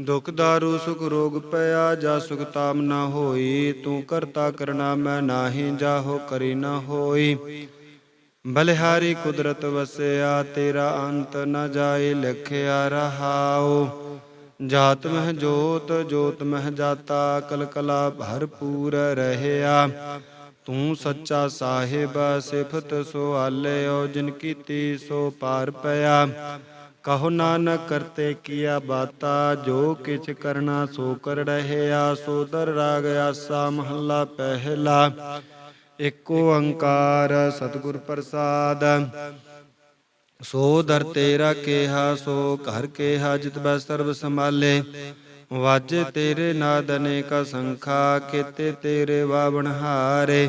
ਦੁਖ ਦਾਰੂ ਸੁਖ ਰੋਗ ਪਿਆ, ਜਾ ਸੁਖ ਤਾਮ ਨਾ ਹੋਈ। ਤੂੰ ਕਰਤਾ ਕਰਨਾ ਮੈਂ ਨਾਹੀ ਜਾਹੋ ਕਰੀ ਨਾ ਹੋਈ। ਬਲਿਹਾਰੀ ਕੁਦਰਤ ਵਸਿਆ, ਤੇਰਾ ਅੰਤ ਨ ਜਾਏ, ਲਖਿਆ ਰਹਾਓ ਜਾਤ ਮਹਿ ਜੋਤ ਜੋਤ ਮਹਿ ਜਾਤਾ ਕਲਕਲਾ ਭਰਪੂਰ ਰਹਿਆ। ਤੂੰ ਸੱਚਾ ਸਾਹਿਬ, ਸਿਫਤ ਸੋ ਆਲਿਓ, ਜਿਨ ਕੀਤੀ ਸੋ ਪਾਰ ਪਿਆ। ਕਹੋ ਨਾਨਕ ਕਰਤੇ ਕੀਆ ਬਾਤਾ, ਜੋ ਕਿਛ ਕਰਨਾ ਸੋ ਕਰ ਰਹਿਆ, ਸੋ ਦਰ ਰਾਗ ਆਸਾ ਮਹੱਲਾ ਪਹਿਲਾ। ਏਕ ਓੰਕਾਰ ਸਤਿਗੁਰ ਪ੍ਰਸਾਦ। ਸੋ ਦਰ ਤੇਰਾ ਕੇਹਾ, ਸੋ ਘਰ ਕੇਹਾ, ਜਿਤ ਬੈ ਸਰਬ ਸੰਭਾਲੇ। ਵਾਜੇ ਤੇਰੇ ਨਾਦ ਅਨੇਕਾ ਸੰਖਾ ਕੀਤੇ ਤੇਰੇ ਵਾਵਣ ਹਾਰੇ।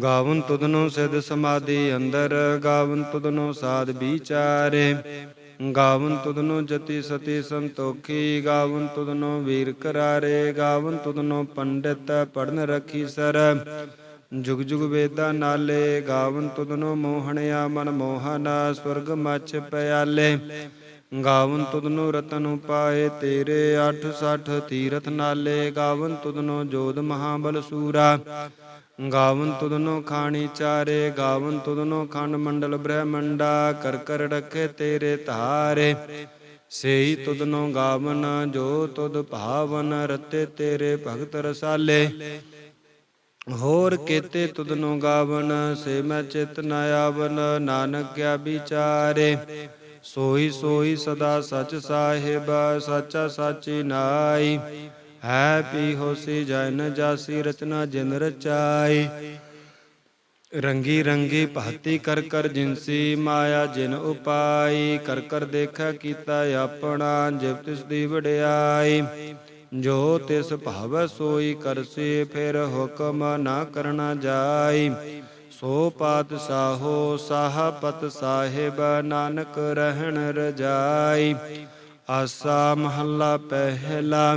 ਗਾਵਨ ਤੁਧਨੋ ਸਿਧ ਸਮਾਧੀ ਅੰਦਰ, ਗਾਵਨ ਤੁਧਨੋ ਸਾਧ ਵਿਚਾਰੇ। ਗਾਵਨ ਤੁਧਨੋ ਜਤੀ ਸਤੀ ਸੰਤੋਖੀ, ਗਾਵਨ ਤੁਧਨੋ ਵੀਰ ਕਰਾਰੇ, ਗਾਵਨ ਤੁਧਨੋ ਪੰਡਿਤ ਪੜਨ ਰਖੀ ਸਰ। ਜੁਗ ਜੁਗ ਵੇਦਾ ਨਾਲੇ, ਗਾਵਨ ਤੁਧਨੋ ਮੋਹਣਿਆ ਮਨ ਮੋਹਨ, ਸਵਰਗ ਮੱਛ ਪਿਆਲੇ। ਗਾਵਨ ਤੁਧਨੋ ਰਤਨ ਉਪਾਏ ਤੇਰੇ 860 ਤੀਰਥ ਨਾਲੇ, ਗਾਵਨ ਤੁਧਨੋ ਜੋਧ ਮਹਾਬਲ ਸੂਰਾ। ਗਾਵਨ ਤੁਧਨੋ ਖਾਣੀ ਚਾਰੇ, ਗਾਵਨ ਤੁਧਨੋ ਖੰਡ ਮੰਡਲ ਬ੍ਰਹਮੰਡਾ, ਕਰ ਕਰ ਰਖੇ ਤੇਰੇ ਧਾਰੇ। ਸੇਈ ਤੁਧਨੋ ਗਾਵਨ, ਜੋ ਤੁਧ ਭਾਵਨ, ਰਤੇ ਤੇਰੇ ਭਗਤ ਰਸਾਲੇ। ਹੋਰ ਕੇਤੇ ਤੁਧਨੋ ਗਾਵਨ, ਸੇ ਮੈਂ ਚਿਤ ਨ ਆਵਨ ਨਾਨਕ ਕਿਆ ਵਿਚਾਰੇ। ਸੋਈ ਸੋਈ ਸਦਾ ਸਚ ਸਾਹਿਬ, ਸੱਚਾ ਸਾਚੀ ਨਾਈ। ਹੈ ਪੀ ਹੋਸੀ ਜਨ ਜਾਸੀ, ਰਚਨਾ ਜਿਨ ਰਚਾਈ। ਰੰਗੀ ਰੰਗੀ ਭਾਤੀ ਕਰ ਕਰ ਜਿਨਸੀ ਮਾਇਆ ਜਿਨ ਉਪਾਈ, ਕਰ ਕਰ ਦੇਖਾ ਕੀਤਾ ਆਪਣਾ ਜਿਵ ਤਿਸ ਦੀ ਵਡਿਆਈ। ਜੋ ਤਿਸ ਭਾਵ ਸੋਈ ਕਰਸੀ, ਫਿਰ ਹੁਕਮ ਨਾ ਕਰਨਾ ਜਾਈ। ਸੋ ਪਾਤ ਪਾਤਸ਼ਾਹੋ ਸਾਹਪਤ ਸਾਹਿਬ, ਨਾਨਕ ਰਹਿਣ ਰਜਾਈ। ਆਸਾ ਮਹੱਲਾ ਪਹਿਲਾ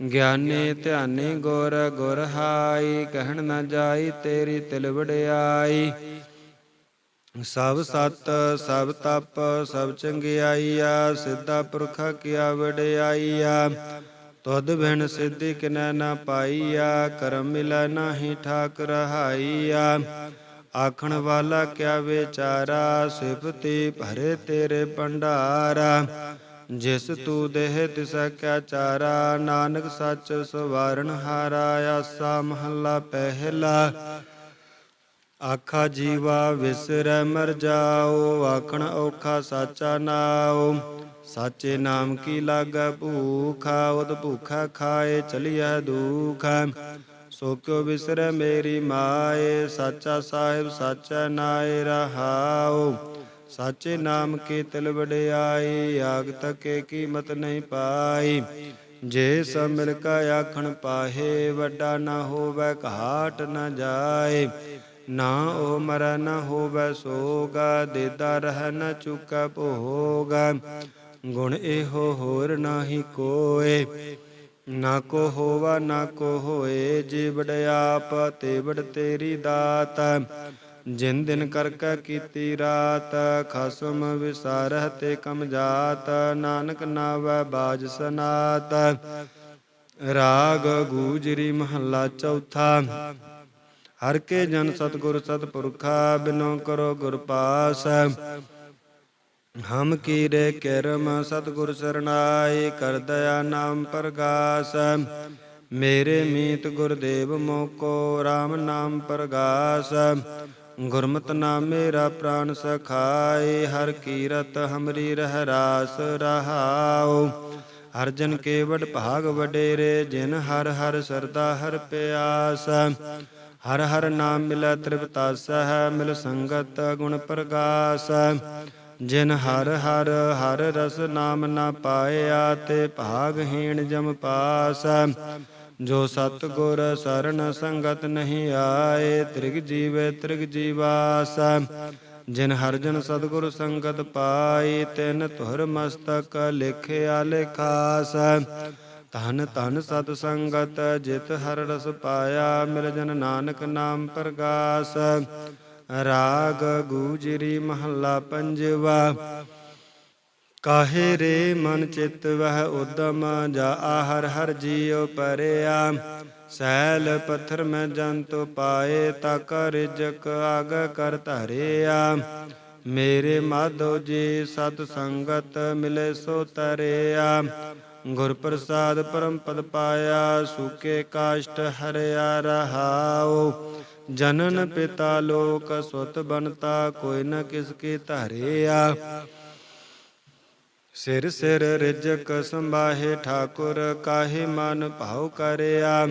ਗਿਆਨੀ ਧਿਆਨੇ ਗੁਰ ਗੁਰ ਹਾਈ, ਕਹਿਣ ਨਾ ਜਾਈ ਤੇਰੀ ਤਿਲ ਵਡਿਆਈ। ਸਭ ਸਤ, ਸਭ ਤਪ, ਸਭ ਚੰਗਿਆਈਆ, ਸਿੱਧਾ ਪੁਰਖਾ ਕੀਆ ਵਡਿਆਈਆ। ਤੁਧ ਬਿਨ ਸਿੱਧੀ ਕਿਨੈ ਨਾ ਪਾਈਆ, ਕਰਮ ਮਿਲੈ ਨਾਹੀ ਠਾਕ ਰਹਾਈਆ ਆਖਣ ਵਾਲਾ ਕਿਆ ਵਿਚਾਰਾ, ਸਿਫਤੀ ਭਰੇ ਤੇਰੇ ਭੰਡਾਰਾ। ਜਿਸ ਤੂ ਦੇਹ ਤਿਸ ਕਿਆ ਚਾਰਾ, ਨਾਨਕ ਸੱਚ ਸਵਾਰਨ ਹਾਰਾ, ਆਸਾ ਮਹੱਲਾ ਪਹਿਲਾ। ਆਖਾ ਜੀਵਾ ਵਿਸਰੈ ਮਰ ਜਾਓ, ਆਖਣ ਔਖਾ ਸਾਚਾ ਨਾਉ। ਸਾਚੇ ਨਾਮ ਕੀ ਲਾਗੈ ਭੂਖਾ, ਉਦ ਭੂਖਾ ਖਾਏ ਚਲਿਐ ਦੁਖ। ਸੋ ਕਿਉ ਵਿਸਰੈ ਮੇਰੀ ਮਾਏ, ਸਾਚਾ ਸਾਹਿਬ ਸਾਚਾ ਨਾਏ ਰਹਾਉ। ਸਾਚੇ ਨਾਮ ਕੀ ਤਿਲ ਵਡਿਆਈ, ਆਗ ਤਕੇ ਕੀਮਤ ਨਹੀਂ ਪਾਈ। ਜੇ ਸਭ ਮਿਲ ਕਾ ਆਖਣ ਪਾਹੇ, ਵੱਡਾ ਨਾ ਹੋਵੇ, ਘਾਟ ਨਾ ਜਾਏ। ਨਾ ਉਹ ਮਰ ਨਾ ਹੋਵੇ, ਸੋਗਾ, ਦੇਦਾ ਰਹਿ ਨਾ ਚੁਕਾ ਭੋਗਾ। ਗੁਣ ਇਹੋ ਹੋਰ ਨਾਹੀ ਕੋਏ। ਨਾ ਕੋ ਹੋਵਾ, ਨਾ ਕੋ ਹੋਏ ਜੀ ਵਡਿਆਪ ਤੇ ਵੜ ਤੇਰੀ ਦਾਤ। ਜਿਨ ਦਿਨ ਕਰ ਕੈ ਕੀਤੀ ਰਾਤ, ਖਸਮ ਵਿਸਾਰਹ ਤੇ ਕਮ ਜਾਤ, ਨਾਨਕ ਨਾਵੈ ਬਾਜ ਸਨਾਤ। ਰਾਗ ਗੂਜਰੀ ਮਹੱਲਾ ਚੌਥਾ। ਹਰ ਕੇ ਜਨ ਸਤਗੁਰ ਸਤਪੁਰਖਾ, ਬਿਨੋ ਕਰੋ ਗੁਰ ਪਾਸ। ਹਮ ਕੀਰੇ ਕਿਰਮ ਸਤਗੁਰ ਸਰਣਾਈ ਕਰ ਦਇਆ ਨਾਮ ਪ੍ਰਗਾਸ। ਮੇਰੇ ਮੀਤ ਗੁਰਦੇਵ ਮੋਕੋ RAM ਨਾਮ ਪ੍ਰਗਾਸ। ਗੁਰਮਤ ਨਾਮ ਮੇਰਾ ਪ੍ਰਾਨ ਸਖਾਏ, ਹਰ ਕੀਰਤ ਹਮਰੀ ਰਹਿ ਰਾਸ ਰਹਾਉ। ਹਰ ਜਨ ਕੇ ਵਡ ਭਾਗ ਵਡੇਰੇ, ਜਿਨ ਹਰ ਹਰ ਸਰਦਾ ਹਰ ਪਿਆਸ। ਹਰ ਹਰ ਨਾਮ ਮਿਲੈ ਤ੍ਰਿਪਤਾਸ ਹੈ ਮਿਲ ਸੰਗਤ ਗੁਣ ਪ੍ਰਗਾਸ। ਜਿਨ ਹਰ ਹਰ ਹਰ ਰਸ ਨਾਮ ਨਾ ਪਾਇਆ, ਤੇ ਭਾਗਹੀਣ ਜਮ ਪਾਸ। ਜੋ ਸਤ ਗੁਰ ਸਰਣ ਸੰਗਤ ਨਹੀਂ ਆਏ, ਤ੍ਰਿਗ ਜੀਵੇ ਤ੍ਰਿਗ ਜੀਵਾਸ। ਜਿਨ ਹਰ ਜਨ ਸਤਗੁਰ ਸੰਗਤ ਪਾਈ ਤਿਨ ਤੁਹਰ ਮਸਤਕ ਲਿਖਿਆ ਲਿਖਾਸ। ਧਨ ਧਨ ਸਤ ਸੰਗਤ ਜਿਤ ਹਰ ਰਸ ਪਾਇਆ, ਮਿਲ ਜਨ ਨਾਨਕ ਨਾਮ ਪ੍ਰਗਾਸ। ਰਾਗ ਗੂਜਰੀ ਮਹੱਲਾ ਪੰਜਵਾ। ਕਾਹੇ ਰੇ ਮਨ ਚਿਤ ਵਹਿ ਉਦਮ ਜਾ ਹਰ ਹਰ ਜੀਉ ਪਰਿਆ ਸੈਲ ਪੱਥਰ ਮੈਂ ਜੰਤੁ ਪਾਏ ਤਾ ਕਰ ਜਕ ਆਗ ਕਰ ਧਰਿਆ ਮੇਰੇ ਮਾਧੋ ਜੀ ਸਤ ਸੰਗਤ ਮਿਲੇ ਸੋ ਤਰਿਆ ਗੁਰ ਪ੍ਰਸਾਦ ਪਰਮ ਪਦ ਪਾਇਆ ਸੁਕੇ ਕਾਸ਼ਟ ਹਰਿਆ ਰਹਾਉ ਜਨਨ ਪਿਤਾ ਲੋਕ ਸੁਤ ਬਨਤਾ ਕੋਈ ਨ ਕਿਸ ਕੀ ਧਰਿਆ ਸਿਰ ਸਿਰ ਰਿਜਕ ਸੰਭਾਹੇ ਠਾਕੁਰ ਕਾਹੇ ਮਨ ਭਾਉ ਕਰਿਆ।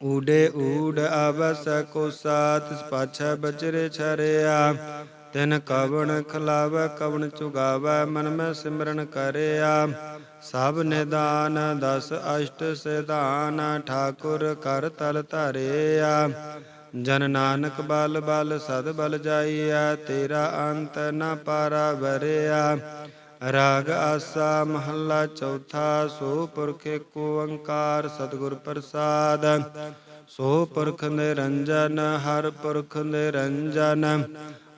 ਊੜੇ ਊੜ ਅਵਸ ਕੋ ਸਾਤ ਪਾਛੈ ਬਚਰੇ ਛਰਿਆ। ਤਿਨ ਕਵਣ ਖਲਾਵੈ, ਕਵਣ ਚੁਗਾਵੈ, ਮਨ ਮੈਂ ਸਿਮਰਨ ਕਰਿਆ। ਸਭ ਨਿਦਾਨ ਦਸ ਅਸ਼ਟ ਸਿਧਾਨ, ਠਾਕੁਰ ਕਰ ਤਲ ਧਰਿਆ। ਜਨ ਨਾਨਕ ਬਲ ਬਲ ਸਦ ਬਲ ਜਾਈਐ, ਤੇਰਾ ਅੰਤ ਨ ਪਾਰਾ ਵਰਿਆ ਰਾਗ ਆਸਾ ਮਹੱਲਾ ਚੌਥਾ, ਸੋ ਪੁਰਖ ਏਕ ਓੰਕਾਰ ਸਤਿਗੁਰ ਪ੍ਰਸਾਦ। ਸੋ ਪੁਰਖ ਨਿਰੰਜਨ, ਹਰ ਪੁਰਖ ਨਿਰੰਜਨ,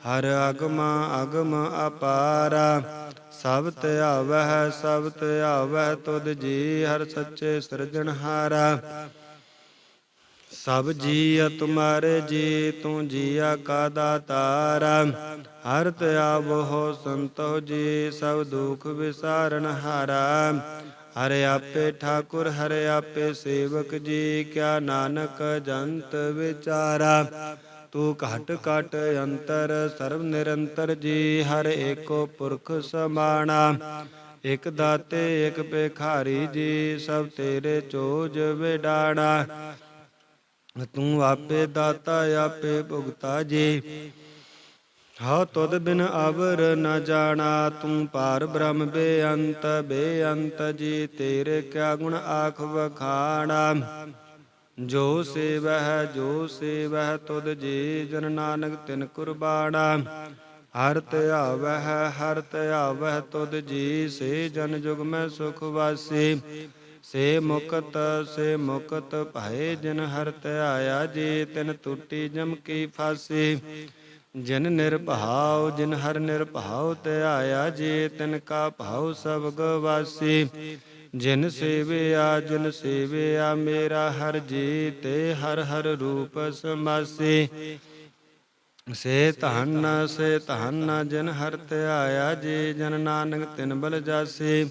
ਹਰ ਅਗਮ ਅਗਮ ਅਪਾਰਾ। ਸਭ ਧਿਆਵਹਿ ਸਭ ਧਿਆਵਹਿ ਤੁਧ ਜੀ ਹਰ ਸੱਚੇ ਸਿਰਜਣਹਾਰਾ। ਸਭ ਜੀਅ ਤੁਮਾਰੇ ਜੀ, ਤੂੰ ਜੀਆ ਕਾ ਦਾਤਾਰਾ ਹਰ ਧਿਆਵੋ ਸੰਤੋ ਜੀ, ਸਭ ਦੁਖ ਵਿਸਾਰਨ ਹਾਰਾ। ਹਰਿ ਆਪੇ ਠਾਕੁਰ, ਹਰੇ ਆਪੇ ਸੇਵਕ ਜੀ, ਕਿਆ ਨਾਨਕ ਜੰਤ ਵਿਚਾਰਾ? ਤੂੰ ਘਟ ਘਟ ਅੰਤਰ, ਸਰਬ ਨਿਰੰਤਰ ਜੀ, ਹਰ ਏਕੋ ਪੁਰਖ ਸਮਾਣਾ। ਇਕ ਦਾਤੇ, ਇਕ ਭਿਖਾਰੀ ਜੀ, ਸਭ ਤੇਰੇ ਚੋਜ ਵਿਡਾਣਾ। ਤੂੰ ਆਪੇ ਦਾਤਾ, ਆਪੇ ਭੁਗਤਾ ਜੀ। ਹਉ ਤੁਧ ਬਿਨ ਅਵਰ ਨ ਜਾਣਾ, ਤੂੰ ਪਾਰ ਬ੍ਰਹਮ ਬੇਅੰਤ ਬੇਅੰਤ ਜੀ, ਤੇਰੇ ਕਿਆ ਗੁਣ ਆਖ ਵਖਾਣਾ। ਜੋ ਸੇਵਹਿ ਜੋ ਸੇਵਹਿ, ਤੁਧ ਜੀ ਜਨ ਨਾਨਕ ਤਿਨ ਕੁਰਬਾਣਾ। ਹਰ ਧਿਆਵਹਿ ਹਰ ਧਿਆਵਹਿ ਤੁਧ ਜੀ ਸੇ ਜਨ ਜੁਗ ਮੈਂ ਸੁਖ ਵਾਸੀ। ਸੇ ਮੁਕਤ ਸੇ ਮੁਕਤ ਭਾਏ ਜਿਨ ਹਰ ਧਿਆਇਆ ਜੇ, ਤਿਨ ਟੁੱਟੀ ਜਮ ਕੀ ਫਾਸੀ। ਜਿਨ ਨਿਰਭਾਉ, ਜਿਨ ਹਰ ਨਿਰਭਾਉ ਧਿਆਇਆ ਜੇ, ਤਿਨ ਕਾ ਭਾਉ ਸਭ ਗਵਾਸੀ। ਜਿਨ ਸੇਵਿਆ ਜਿਨ ਸੇਵਿਆ ਮੇਰਾ ਹਰ ਜੀ, ਤੇ ਹਰ ਹਰ ਰੂਪ ਸਮਾਸੀ। ਸੇ ਧਨ ਸੇ ਧਨ ਜਿਨ ਹਰ ਧਿਆਇਆ ਜੇ, ਜਨ ਨਾਨਕ ਤਿਨ ਬਲ ਜਾਸੀ।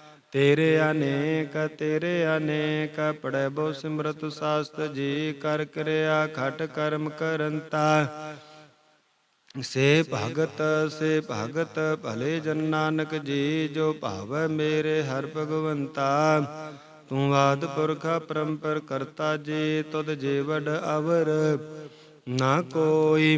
ਤੇਰੇ ਅਨੇਕ ਤੇਰੇ ਅਨੇਕ ਪੜੈ ਬੋ ਸਿਮਰਤ ਸਾਸਤ ਜੀ, ਕਰ ਕਿਰਿਆ ਖਟ ਕਰਮ ਕਰੰਤਾ ਸੇ ਭਗਤ ਸੇ ਭਗਤ, ਭਲੇ ਜਨ ਨਾਨਕ ਜੀ, ਜੋ ਭਾਵੈ ਮੇਰੇ ਹਰ ਭਗਵੰਤਾ। ਤੂੰ ਆਦ ਪੁਰਖ ਪਰੰਪਰ ਕਰਤਾ ਜੀ, ਤੁਧ ਜੇ ਅਵਰ ਨਾ ਕੋਈ।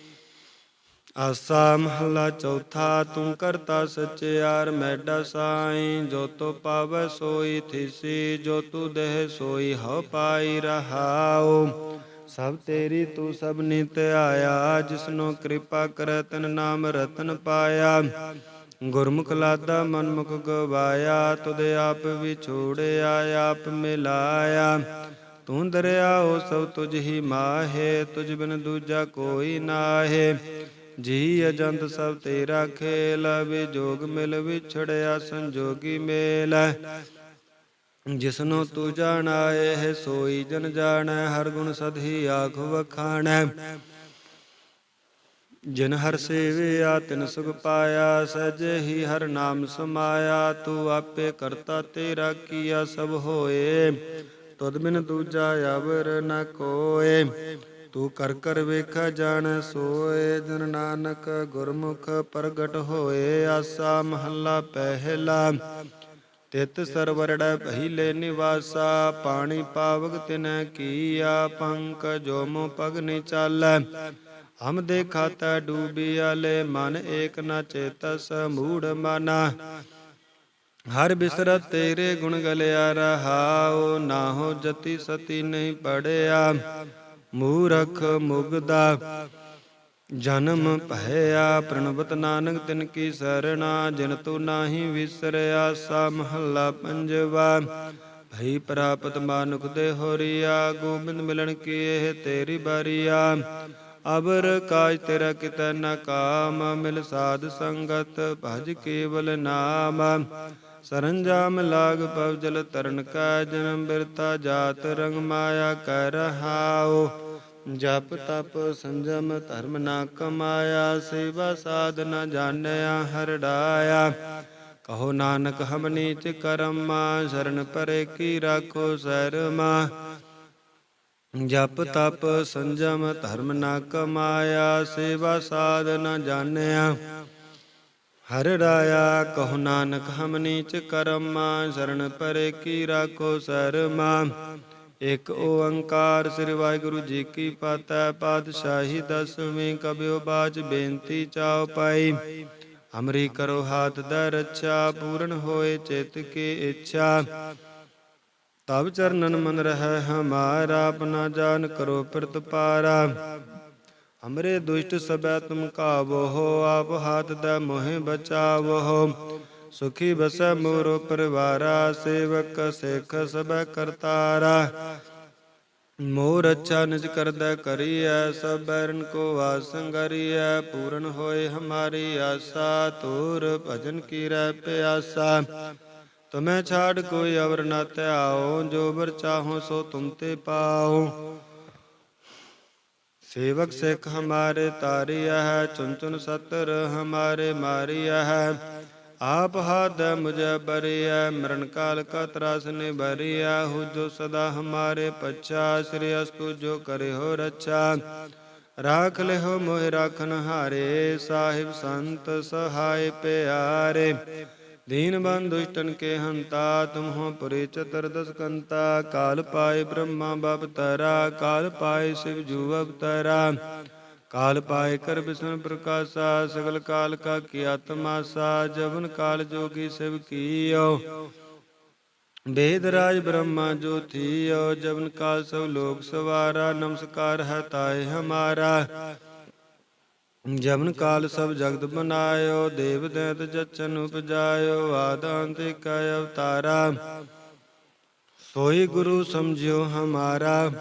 ਆਸਾ ਮਹਲਾ ਚੌਥਾ, ਤੂੰ ਕਰਤਾ ਸਚਿਆਰ ਮੈਡਾ ਸਾਈ ਜੋ ਤੋ ਪਾਵੈ ਸੋਈ ਥਿਸੀ, ਜੋ ਤੂ ਦੇਹ ਸੋਈ, ਹਉ ਪਾਈ ਰਹਾਉ। ਸਭ ਤੇਰੀ ਤੂੰ ਸਭ ਨਿਤ ਆਇਆ, ਜਿਸਨੋ ਕਿਰਪਾ ਕਰੈ ਤਨ ਨਾਮ ਰਤਨ ਪਾਇਆ। ਗੁਰਮੁਖ ਲਾਦਾ ਮਨਮੁਖ ਗਵਾਇਆ ਤੁਦੇ ਆਪ ਵਿਛੋੜਿਆ ਆਪ ਮਿਲਾਇਆ। ਤੂੰ ਦਰਿਆ ਦਰਿਆਓ ਸਭ ਤੁਝ ਹੀ ਮਾਹੇ, ਤੁਝ ਬਿਨ ਦੂਜਾ ਕੋਈ ਨਾਹੇ। ਜੀ ਅਜੰਤ ਸਭ ਤੇਰਾ ਖੇਲ ਵਿਜੋਗ ਮਿਲ ਵਿਛੜਿਆ, ਸੰਜੋਗੀ ਮੇਲ ਜਿਸਨੂੰ ਤੂੰ ਜਾਣਾਏ ਹੈ ਸੋਈ ਜਨ ਜਾਣੈ, ਹਰ ਗੁਣ ਸਦਹੀ ਆਖ ਵਖਾਣੈ। ਜਿਨ ਹਰ ਸੇਵਿਆ, ਤਿਨ ਸੁਖ ਪਾਇਆ ਸਜੇ ਹੀ ਹਰ ਨਾਮ ਸਮਾਇਆ। ਤੂੰ ਆਪੇ ਕਰਤਾ ਤੇਰਾ ਕੀਆ ਸਭ ਹੋਏ, ਤੁਧ ਬਿਨ ਦੂਜਾ ਅਵਰ ਨ ਕੋਏ। ਤੂੰ ਕਰ ਕਰ ਵੇਖਾ ਜਾਣ, ਸੋਏ ਜਨ ਨਾਨਕ ਗੁਰਮੁਖ ਪ੍ਰਗਟ ਹੋਏ। ਆਸਾ ਮਹੱਲਾ ਪਹਿਲਾ, ਤਿਤ ਸਰਵਰੜ ਪਹਿਲੇ ਨਿਵਾਸਾ। ਪਾਣੀ ਪਾਵਕ ਤਿਨੈ ਕੀਆ, ਪੰਕ ਜੋ ਮੋ ਪਗ ਨੀ ਚਾਲੈ। ਹਮ ਦੇਖਾ ਤਾ ਡੂਬਿਆਲੇ ਮਨ ਏਕ ਨ ਚੇਤਸ ਮੂੜ ਮਨਾ। ਹਰ ਬਿਸਰਤ ਤੇਰੇ ਗੁਣ ਗਲਿਆ ਰਹਾਉ ਨਾਹੋ ਜਤੀ ਸਤੀ ਨਹੀਂ ਪੜਿਆ। ਮੂਰਖ ਮੁਗਦਾ, ਜਨਮ ਭਇਆ ਪ੍ਰਣਵਤ ਨਾਨਕ, ਤਿਨ ਕੀ ਸਰਣਾ, ਜਿਨ ਤੂ ਨਾਹੀ ਵਿਸਰਿਆ, ਸਾ ਮਹੱਲਾ ਪੰਜਵਾ। ਭਈ ਪ੍ਰਾਪਤ ਮਾਨੁਖ ਦੇ ਹੋਰੀਆ, ਗੋਬਿੰਦ ਮਿਲਣ ਕੀ ਇਹ ਤੇਰੀ ਬਾਰੀਆ। ਅਬਰ ਕਾਜ ਤੇਰਾ ਕਿਤੈ ਨਾ ਕਾਮ, ਮਿਲ ਸਾਧ ਸੰਗਤ ਭਜ ਕੇਵਲ ਨਾਮ। ਸਰੰਜਾਮ ਲਾਗ ਪਵਜਲ ਤਰਨ ਕਾ ਜਨਮ ਬਿਰਤਾ ਜਾਤ ਰੰਗ ਮਾਇਆ ਕਰ ਰਹਾਓ ਜਪ ਤਪ ਸੰਜਮ ਧਰਮ ਨਾ ਕਮਾਇਆ, ਸੇਵਾ ਸਾਧ ਨ ਜਾਣਿਆ ਹਰਡਾਇਆ ਕਹੋ ਨਾਨਕ ਹਮ ਨੀਚ ਕਰਮਾ, ਸ਼ਰਨ ਪਰੇ ਕੀ ਰਾਖੋ ਸਰਮਾ। ਜਪ ਤਪ ਸੰਜਮ ਧਰਮ ਨਾ ਕਮਾਇਆ, ਸੇਵਾ ਸਾਧ ਨ ਜਾਣਿਆ। ਹਰ ਰਾਇਆ ਕਹੋ ਨਾਨਕ ਹਮ ਨੀਚ ਕਰਮਾ, ਸ਼ਰਨ ਪਰੇ ਕੀ ਰਾਖੋ ਸਰਮਾ। ਇਕ ਓੰਕਾਰ ਸ੍ਰੀ ਵਾਹਿਗੁਰੂ ਜੀ ਕੀ ਫਤਿਹ, ਪਾਤਸ਼ਾਹੀ ਦਸਵੀਂ ਕਬਿਓ ਬਾਜ ਬੇਨਤੀ ਚਾਉ ਪਾਈ। ਹਮਰੀ ਕਰੋ ਹਾਥ ਦਾ ਰੱਛਾ, ਪੂਰਨ ਹੋਏ ਚਿਤ ਕੀ ਇੱਛਾ। ਤਬ ਚਰਨਨ ਮਨ ਰਹਿ ਹਮਾਰਾ, ਆਪਣਾ ਜਾਨ ਕਰੋ ਪ੍ਰਤਪਾਰਾ। ਹਮਰੇ ਦੁਸ਼ਟ ਸਬੈ ਤੁਮ ਕਾਵੋ ਹੋ ਆਪ ਹਾਥ ਦਾ ਮੋਹਿ ਬਚਾਵੋ। ਸੁਖੀ ਬਸੈ ਮੋਰੋ ਪਰਿਵਾਰਾ, ਸੇਵਕ ਸਿਖ ਸਬੈ ਕਰਤਾਰਾ। ਮੋਰ ਅੱਛਾ ਨਿਜ ਕਰਦਾ ਕਰੀਐ, ਸਭ ਬੈਰਨ ਕੋ ਵਾਸੰਗਰੀਐ ਪੂਰਨ ਹੋਏ ਹਮਾਰੀ ਆਸਾ ਤੂਰ ਭਜਨ ਕੀ ਰਹਿ ਪਿਆਸਾ। ਤੁਮੈ ਛਾੜ ਕੋਈ ਅਵਰ ਨ ਧਿਆਓ, ਜੋ ਬਰ ਚਾਹੋ ਸੋ ਤੁਮ ਤੇ ਪਾਓ। ਸੇਵਕ ਸਿੱਖ ਹਮਾਰੇ ਤਾਰਿਆ ਹੈ ਚੁੰਚੁਨ ਸਤਰ ਹਮਾਰੇ ਮਾਰਿਆ ਹੈ। ਆਪ ਹਦ ਮੁਝੇ ਬਰਿਆ ਮਰਨ ਕਾਲ ਕਾ ਤਰਾਸ ਨੇ ਬਰਿਆ ਹੋ ਜੋ ਸਦਾ ਹਮਾਰੇ ਪਛਾ, ਸ੍ਰੀ ਅਸਤੂ ਜੋ ਕਰੇ ਹੋ ਰੱਛਾ। ਰਾਖ ਲਿਓ ਮੋਹਿ ਰਾਖਨ ਹਾਰੇ ਸਾਹਿਬ ਸੰਤ ਸਹਾਇ ਪਿਆਰੇ। ਦੀਨ ਬੰਦ ਦੁਸ਼ਟਨ ਕੇ ਹੰਤਾ ਤੁਮਹੁ ਪਰੇ ਚਤਰ ਦਸਕੰਤਾ ਕਾਲ ਪਾਏ ਬ੍ਰਹਮਾ ਬਬ ਤਰਾ, ਕਾਲ ਪਾਏ ਸਿਵ ਜੂ ਅਵਤਾਰਾ ਕਾਲ ਪਾਏ ਕਰ ਬਿਸ਼ਨ ਪ੍ਰਕਾਸ਼ਾ, ਸਗਲ ਕਾਲ ਕਾ ਕੀ ਆਤਮਾ ਸਾ ਜਵਨ ਕਾਲ ਜੋਗੀ ਸਿਵ ਕੀਓ। ਵੇਦ ਰਾਜ ਬ੍ਰਹਮਾ ਜੋਤੀ ਔ ਜਵਨ ਕਾਲ ਸਭ ਲੋਕ ਸਵਾਰਾ, ਨਮਸਕਾਰ ਹੈ ਤਾਏ ਹਮਾਰਾ। ਜਮਨ ਕਾਲ ਸਭ ਜਗਤ ਬਨਾਇਓ ਦੇਵ ਦੈਤ ਜਚਨ ਉਪਜਾਇਓ ਆਦਾਂ ਤੇ ਕਾ ਅਵਤਾਰਾ। ਸੋਈ ਗੁਰੂ ਸਮਝਿਓ ਹਮਾਰਾ।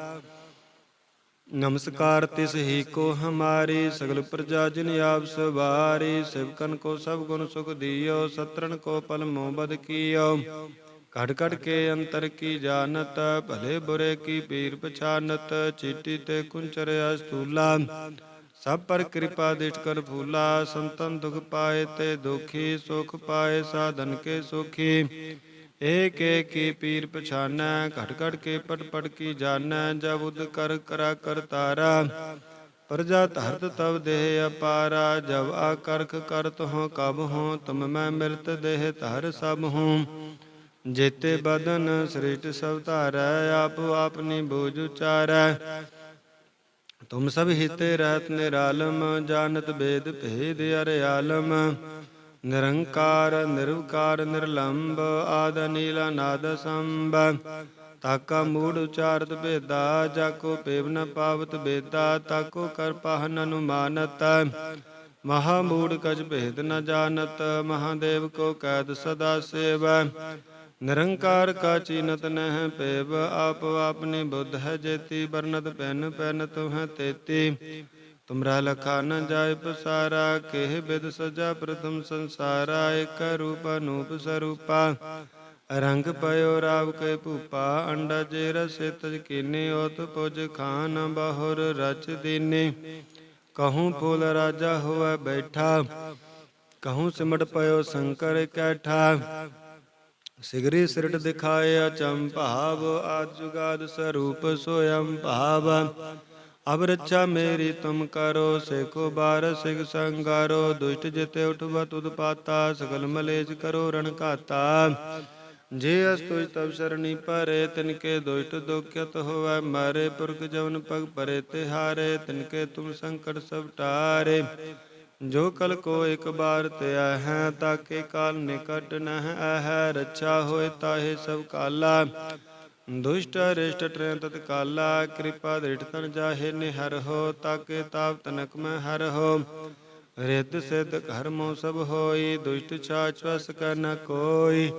ਨਮਸਕਾਰ ਤਿਸ ਹੀ ਕੋ ਹਮਾਰੀ, ਸਗਲ ਪ੍ਰਜਾ ਜਿਨ ਆਪ ਸਵਾਰੀ ਸਿਵਕਨ ਕੋ ਸਭ ਗੁਣ ਸੁਖ ਦਿਓ ਸਤਰਨ ਕੋ ਪਲ ਮੋਹ ਬਦ ਕੀਓ। ਘਟ ਘਟ ਕੇ ਅੰਤਰ ਕੀ ਜਾਣਤ, ਭਲੇ ਬੁਰੇ ਕੀ ਪੀਰ ਪਛਾਨਤ, ਚੀਟੀ ਤੇ ਕੁੰਚਰਿਆ ਸਤੂਲਾ ਸਭ ਪਰ ਕਿਰਪਾ ਦਿਸ਼ ਕਰ ਫੂਲਾ ਸੰਤਨ ਦੁਖ ਪਾਏ ਤੇ ਦੁਖੀ, ਸੁਖ ਪਾਏ, ਸਾਧਨ ਕੇ ਸੁਖੀ। ਏਕ ਏਕ ਕੀ ਪੀਰ ਪਛਾਨੈ ਘਟ ਘਟ ਕੇ ਪਟ ਪਟ ਕੀ ਜਾਣੈ, ਜਬ ਉਦ ਕਰ ਕਰਾ ਕਰਤਾਰਾ ਪ੍ਰਜਾ ਧਰਤ ਤਬ ਦੇਹ ਅਪਾਰਾ, ਜਬ ਆਕਰਖ ਕਰਤ ਹੋ ਕਬ ਹੋ, ਤੁਮ ਮੈਂ ਮਿਰਤ ਦੇਹ ਧਰ ਸਭ ਹੂੰ। ਜੇਤੇ ਬਦਨ ਸ੍ਰਿਸ਼ਟ ਸਭ ਧਾਰੈ, ਆਪ ਆਪਨੀ ਬੋਝ ਉਚਾਰੈ। ਤੁਮ ਸਭ ਹਿਤੇ ਰਹਿਤ ਨਿਰਾਲਮ, ਜਾਣਤ ਬੇਦ ਭੇਦ ਅਰ ਆਲਮ। ਨਿਰੰਕਾਰ, ਨਿਰਵਕਾਰ ਨਿਰਲੰਭ ਆਦ ਨੀਲਾ ਨਾਦ ਸੰਭ। ਤਾਕਾ ਮੂੜ ਉਚਾਰਤ ਭੇਦਾ, ਜਾਕੋ ਪੇਵ ਨ ਪਾਵਤ ਬੇਦਾ, ਤਾਕੋ ਕਰ ਪਾਹਨ ਅਨੁਮਾਨਤ। ਮਹਾ ਮੂੜ ਕਜ ਭੇਦ ਨ ਜਾਣਤ, ਮਹਾਦੇਵ ਕੋ ਕੈਦ ਸਦਾ ਸੇਵ। ਨਿਰੰਕਾਰ ਕਾ ਚੀਨਤ ਨਹਿ ਪੇਵ, ਆਪ ਆਪਨੀ ਬੁੱਧ ਹੈ ਜੇਤੀ ਬਰਨਤ ਪੈਨ ਪੈਨ ਤੁਹ ਤੇਤੀ। ਤੁਮਰਾ ਲਖਾ ਨ ਜਾਏ ਪਸਾਰਾ, ਕਿਹ ਬਿਦ ਸਜਾ ਪ੍ਰਥਮ ਸੰਸਾਰਾ, ਇਕ ਰੂਪ ਅਨੂਪ ਸਰੂਪਾ। ਰੰਗ ਪਇਓ ਰਾਵ ਕੇ ਭੂਪਾ, ਅੰਡਾ ਜੇ ਰਸੇ ਤਜ ਕੀਨੇ ਓਤ ਪੁਜ ਖਾਨ ਬਹੁਰ ਰਚ ਦੀਨੇ। ਕਹੂੰ ਫੂਲ ਰਾਜਾ ਹੋਵੇ ਬੈਠਾ, ਕਹੂੰ ਸਿਮਟ ਪਇਓ ਸ਼ੰਕਰ ਕੈਠਾ। ਸਿਗਰੀ ਸਿਰਟ ਦਿਖਾਏ ਅਚੰਭਾਵ ਆਦ ਸਰੂਪ ਸੋਯੰ ਭਾਵ। ਅਬ ਰੱਛਾ ਮੇਰੀ ਤੁਮ ਕਰੋ, ਸੇਖੋ ਬਾਰ ਸਿਗ ਸੰਗਾਰੋ। ਦੁਸ਼ਟ ਜਿਤੇ ਉਠਵਾ, ਤੁਧ ਪਾਤਾ, ਸਗਲ ਮਲੇਜ ਕਰੋ, ਰਣ ਘਾਤਾ। ਜੇ ਅਸ ਤੁਜ ਤਬ ਸਰਣੀ ਪਰੇ ਤਿਨਕੇ ਦੁਸ਼ਟ ਦੁਖਿਤ ਹੋਵੈ। ਮਾਰੇ ਪੁਰਖ ਜਵਨ ਪਗ ਪਰੇ ਤੇ ਤਿਹਾਰੇ, ਤਿਨਕੇ ਤੁਮ ਸੰਕਟ ਸਭ ਟਾਰੇ। ਜੋ ਕਲ ਕੋ ਇੱਕ ਬਾਰ ਧਿਆ ਹੈ ਤਾਕੇ ਕਾਲ ਨਿਕਟ ਨਹਿ ਹੈ ਰੱਛਾ ਹੋਏ ਤਾਹੇ ਸਭ ਕਾਲਾ। ਦੁਸ਼ਟ ਰਿਸ਼ਟ ਟ੍ਰੈ ਤਤ ਕਾਲਾ, ਕਿਰਪਾ ਦ੍ਰਿੜ ਤਨ ਜਾਹੇ ਨਿਹਰ ਹੋ, ਤਾਕੇ ਤਾਪ ਤਨਕ ਮੈਂ ਹਰ ਹੋ। ਰਿੱਧ ਸਿੱਧ ਕਰਮੋ ਸਭ ਹੋਈ, ਦੁਸ਼ਟ ਛਾਛ ਕਰ ਨ ਕੋਈ।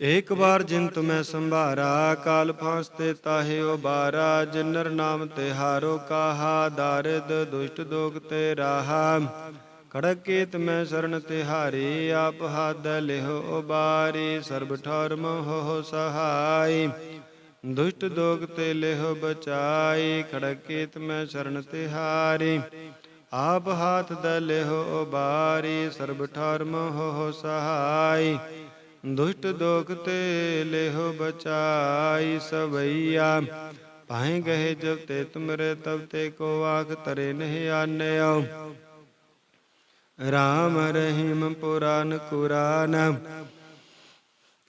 ਏਕ ਵਾਰ ਜਿਨ ਤੁਮੈ ਸੰਭਾਰਾ, ਕਾਲ ਫਾਂਸ ਤੇ ਤਾਹੇ ਬਾਰਾ ਜਿਨਰ ਨਾਮ ਤਿਹਾਰੋ ਕਾਹਾ, ਦਾਰਿਦ ਦੁਸ਼ਟ ਦੋਗ ਤੇ ਰਾਹਾ। ਖੜਕ ਕੀਤ ਮੈਂ ਸ਼ਰਨ ਤਿਹਾਰੀ ਆਪ ਹੱਦ ਲਿਹੋ ਉਬਾਰੀ, ਸਰਬ ਠੌਰ ਮੋਹ ਸਹਾਈ। ਦੁਸ਼ਟ ਦੋਗ ਤੇ ਲਿਹੋ ਬਚਾਈ, ਖੜਕ ਕੀਤ ਮੈਂ ਸ਼ਰਨ ਤਿਹਾਰੀ ਆਪ ਹਾਥ ਦ ਲਿਹੋ ਉਬਾਰੀ, ਸਰਬ ਠੌਰ ਮੋਹ ਸਹਾਈ। ਦੁਸ਼ਟ ਦੋਖ ਤੇ ਲਿਹੋ ਬਚਾਈ ਸਵਈਆ ਪਾਏ ਗਏ ਜਬ ਤੇ ਤੁਮਰੇ ਤਬ ਤੇ ਕੋ ਆਖ ਤਰੇ ਨਹੀਂ ਆਨਿਓ ਰਾਮ ਰਹੀਮ ਪੁਰਾਨ ਕੁਰਾਨ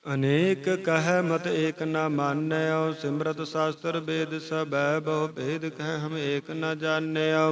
ਅਨੇਕ ਕਹਿ ਮਤ ਏਕ ਨਾ ਮਾਨਿਓ ਸਿਮਰਤ ਸ਼ਾਸਤਰ ਵੇਦ ਸਭੈ ਬਹੁ ਭੇਦ ਕਹਿ ਹਮ ਏਕ ਨਾ ਜਾਣਿਓ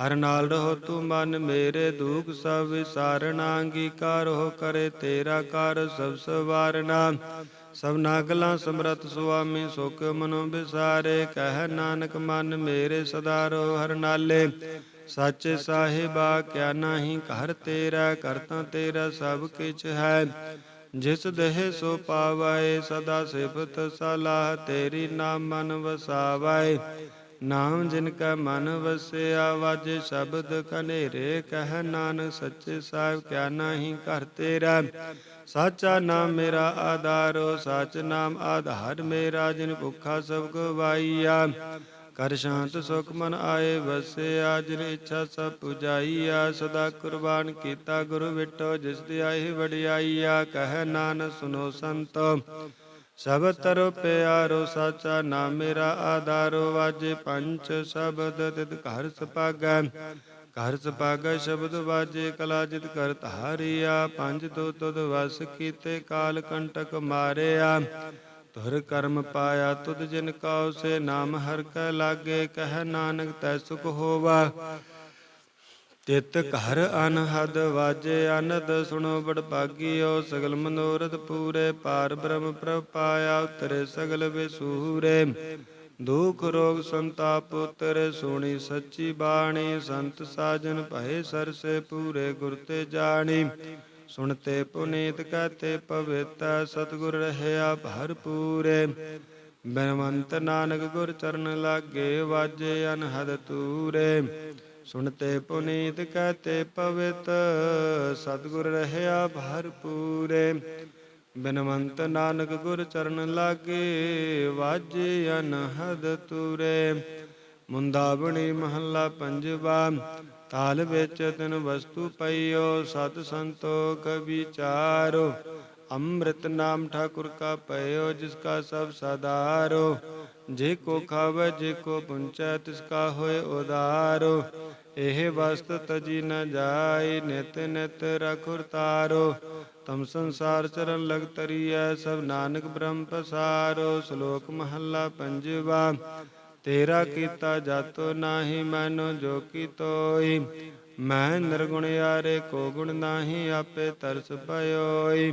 ਹਰ ਨਾਲ ਰਹੋ ਤੂੰ ਮਨ ਮੇਰੇ ਦੁਖ ਸਭ ਵਿਸਾਰਣਾ ਅੰਗੀਕਾਰ ਹੋ ਕਰੇ ਤੇਰਾ ਕਰ ਸਭ ਸਵਾਰਨਾ। ਸਭ ਨਾਗਲਾ ਸਮਰਤ ਸੁਆਮੀ ਸੁਖ ਮਨੋ ਵਿਸਾਰੇ, ਕਹਿ ਨਾਨਕ ਮਨ ਮੇਰੇ ਸਦਾ ਰੋ ਹਰ ਨਾਲੇ। ਸੱਚੇ ਸਾਹਿਬਾ, ਕਿਆ ਨਾਹੀ ਘਰ ਤੇਰਾ ਕਰਤਾ ਤੇਰਾ ਸਭ ਕਿਛ ਹੈ। ਜਿਸ ਦੇਹ ਸੋ ਪਾਵੈ ਸਦਾ ਸਿਫਤ ਸਲਾਹ ਤੇਰੀ ਨਾਮ ਮਨ ਵਸਾਵਾਏ। ਨਾਮ ਜਿਨ ਕਾ ਮਨ ਵਸਿਆ, ਵਾਜੇ ਸ਼ਬਦ ਕਨੇਰੇ ਕਹਿ ਨਾਨਕ ਸੱਚੇ ਸਾਹਿਬ, ਕਿਆ ਨਾਹੀ ਘਰ ਤੇਰਾ। ਸਾਚਾ ਨਾਮ ਮੇਰਾ ਆਧਾਰੋ, ਸਚ ਨਾਮ ਆਧਾਰ ਮੇਰਾ, ਜਿਨ ਭੁਖਾ ਸਭ ਗਵਾਈਆ। ਕਰ ਸ਼ਾਂਤ ਸੁਖ ਮਨ ਆਏ ਵਸਿਆ, ਜਿਨ ਇੱਛਾ ਸਭ ਪੁਜਾਈਆ। ਸਦਾ ਕੁਰਬਾਨ ਕੀਤਾ ਗੁਰੂ ਵਿਟੋ, ਜਿਸ ਦੀ ਆਈ ਵਡਿਆਈਆ। ਕਹਿ ਨਾਨਕ ਸੁਨੋ ਸੰਤੋ। ਸਭ ਤਰੋ ਪਿਆਰੋ ਸਾਚਾ ਨਾਮ ਮੇਰਾ ਆਧਾਰੋ, ਵਾਜੇ ਪੰਚ ਸ਼ਬਦ ਤਿਤ ਘਰ ਸੁਪਾਗੈ। ਘਰ ਸੁਪਾਗੈ ਸ਼ਬਦ ਵਾਜੇ ਕਲਾ ਜਿਤ ਕਰ ਧਾਰਿਆ। ਪੰਜ ਤੋ ਤੁਧ ਵਸ ਕੀਤੇ ਕਾਲ ਕੰਟਕ ਮਾਰਿਆ। ਤੁਰ ਕਰਮ ਪਾਇਆ ਤੁਧ ਜਿਨ ਕਉ ਸੇ, ਨਾਮ ਹਰ ਕੈ ਲਾਗੇ, ਕਹਿ ਨਾਨਕ ਤੈ ਸੁਖ ਹੋਵਾ। ਤਿਤ ਘਰ ਅਨਹਦ ਵਾਜੇ ਅਨਦ, ਸੁਣੋ ਬੜ ਭਾਗੀਓ ਸਗਲ ਮਨੋਰਥ ਪੂਰੇ, ਪਾਰ ਬ੍ਰਹਮ ਪ੍ਰਭ ਪਾਇਆ ਉਤਰੇ ਸਗਲ ਵਿਸੂਰੇ। ਦੁਖ ਰੋਗ ਸੰਤਾਪ ਉਤਰੇ, ਸੁਣੀ ਸੱਚੀ ਬਾਣੀ, ਸੰਤ ਸਾਜਨ ਭਏ ਸਰਸੇ ਪੂਰੇ, ਗੁਰ ਤੇ ਜਾਣੀ। ਸੁਣਤੇ ਪੁਨੀਤ ਕਹਤੇ ਪਵਿੱਤ, ਸਤਿਗੁਰ ਰਹਿਆ ਭਰਪੂਰੇ ਬਨਵੰਤ ਨਾਨਕ ਗੁਰ ਚਰਨ ਲਾਗੇ, ਵਾਜੇ ਅਨਹਦ ਤੂਰੇ। ਸੁਣਤੇ ਪੁਨੀਤ ਕਹਤੇ ਪਵਿਤ, ਸਤਿਗੁਰ ਰਹਿਆ ਭਰਪੂਰੇ। ਬਿਨਵੰਤ ਨਾਨਕ ਗੁਰ ਚਰਨ ਲਾਗੇ, ਵਾਜੇ ਅਨਹਦ ਤੂਰੇ। ਮੁੰਦਾਵਣੀ ਮਹੱਲਾ ਪੰਜਵਾ, ਤਾਲ ਵਿੱਚ ਤਿਨ ਵਸਤੂ ਪਈਓ, ਸਤ ਸੰਤੋਖ ਵਿਚਾਰੋ। ਅੰਮ੍ਰਿਤ ਨਾਮ ਠਾਕੁਰ ਕਾ ਪਇਓ, ਜਿਸ ਕਾ ਸਭ ਸਦਾਰੋ। ਜੇ ਕੋ ਖਾਵੇ, ਜੇ ਕੋ ਪੁੰਚੈ, ਤਿਸ ਕਾ ਹੋਏ ਉਦਾਰੋ। ਇਹ ਵਸਤ ਤਜੀ ਨ ਜਾਈ, ਨਿਤ ਨਿਤ ਰਖੁਰ ਤਾਰੋ। ਤਮ ਸੰਸਾਰ ਚਰਨ ਲਗ ਤਰੀਐ, ਸਭ ਨਾਨਕ ਬ੍ਰਹਮ ਪਸਾਰੋ। ਸ਼ਲੋਕ ਮਹੱਲਾ ਪੰਜਵਾ, ਤੇਰਾ ਕੀਤਾ ਜਾਤੋ ਨਾਹੀ ਮੈਨੋ ਜੋ ਕੀ ਤੋਈ। ਮੈਂ ਨਿਰਗੁਣ ਯਾਰੇ, ਕੋ ਗੁਣ ਨਾਹੀ ਆਪੇ ਤਰਸ ਪਇਓਈ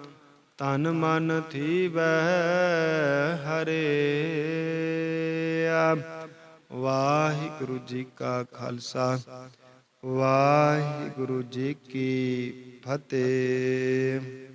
ਤਨ ਮਨ ਥੀ ਬਹਿ ਹਰਿਆ ਵਾਹਿਗੁਰੂ ਜੀ ਕਾ ਖਾਲਸਾ ਵਾਹਿਗੁਰੂ ਜੀ ਕੀ ਫਤਿਹ।